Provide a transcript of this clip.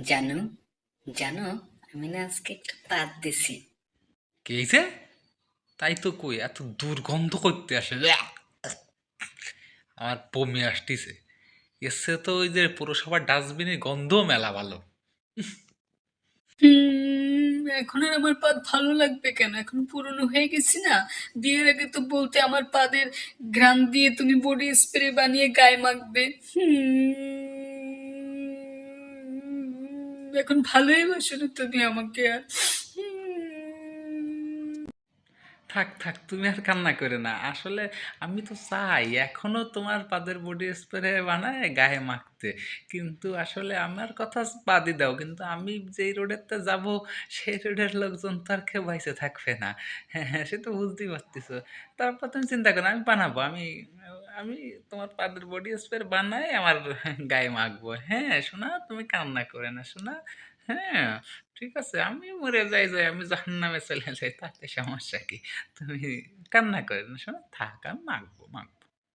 জানো জানো আমি না আজকে একটা পাত দিছি। কে? তাই তো কই এত দুর্গন্ধ করতে আসে আমার বমি আসতেছে। এসে তো ওই যে পুরসভার ডাস্টবিনের গন্ধ মেলা ভালো। এখন আর আমার পাত ভালো লাগবে কেন? এখন পুরনো হয়ে গেছি না? বিয়ের আগে তো বলতে আমার পাদের ঘ্রাণ দিয়ে তুমি বডি স্প্রে বানিয়ে গায়ে মাখবে। হুম, এখন ভালোই বাসো না তুমি আমাকে আর। থাক থাক, তুমি আর কান্না করে না। আসলে আমি তো চাই, এখনও তোমার পাদের বডি স্প্রে বানায় গায়ে মাখতে। কিন্তু আসলে আমার কথা বাদই দাও, কিন্তু আমি যেই রোডেতে যাব, সেই রোডের লোকজন তো আর কেউ বাইসে থাকবে না। হ্যাঁ হ্যাঁ সে তো বুঝতেই পারতেছো। তারপর তুমি চিন্তা করো, আমি বানাবো, আমি আমি তোমার পাদের বডি স্প্রে বানাই, আমার গায়ে মাখবো। হ্যাঁ শোনা তুমি কান্না করে না শোনা হ্যাঁ ঠিক আছে, আমি মরে যাই যাই, আমি জাহান্নামে চলে যাই, তাতে সমস্যা কি? তুমি কান্না করে না শোনা থাক, আমি মাখবো মাখবো।